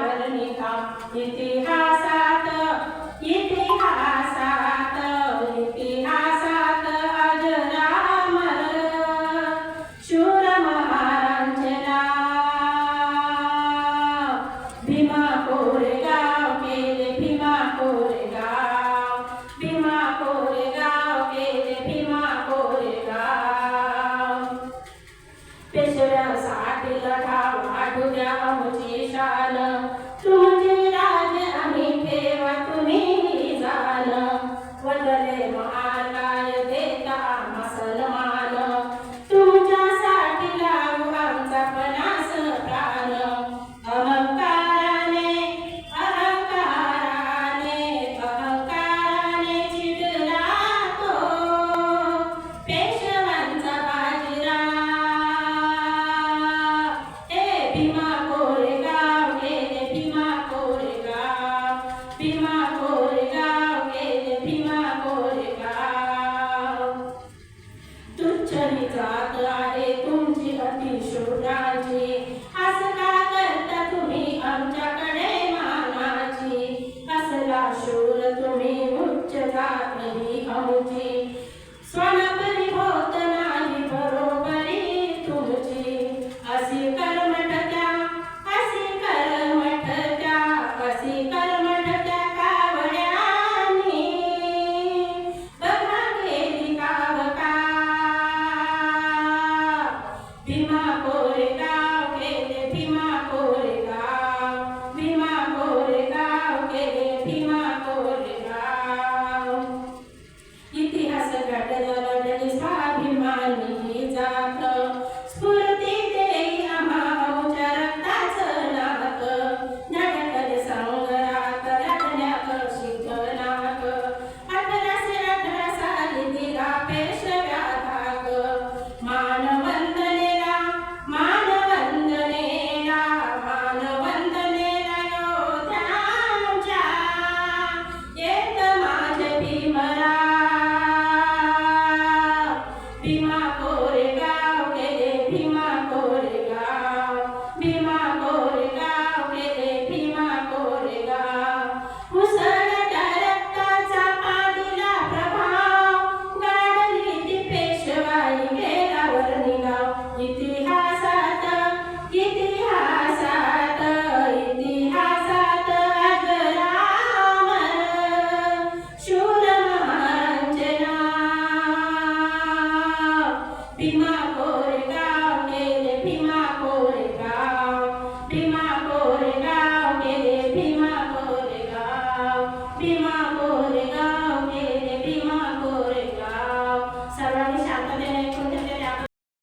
वर्णिता इतिहासा तुमची शान तुमचे राज आम्ही ठेवा तुम्ही जाण. वदले महा Dima Korita মাগো Lord, and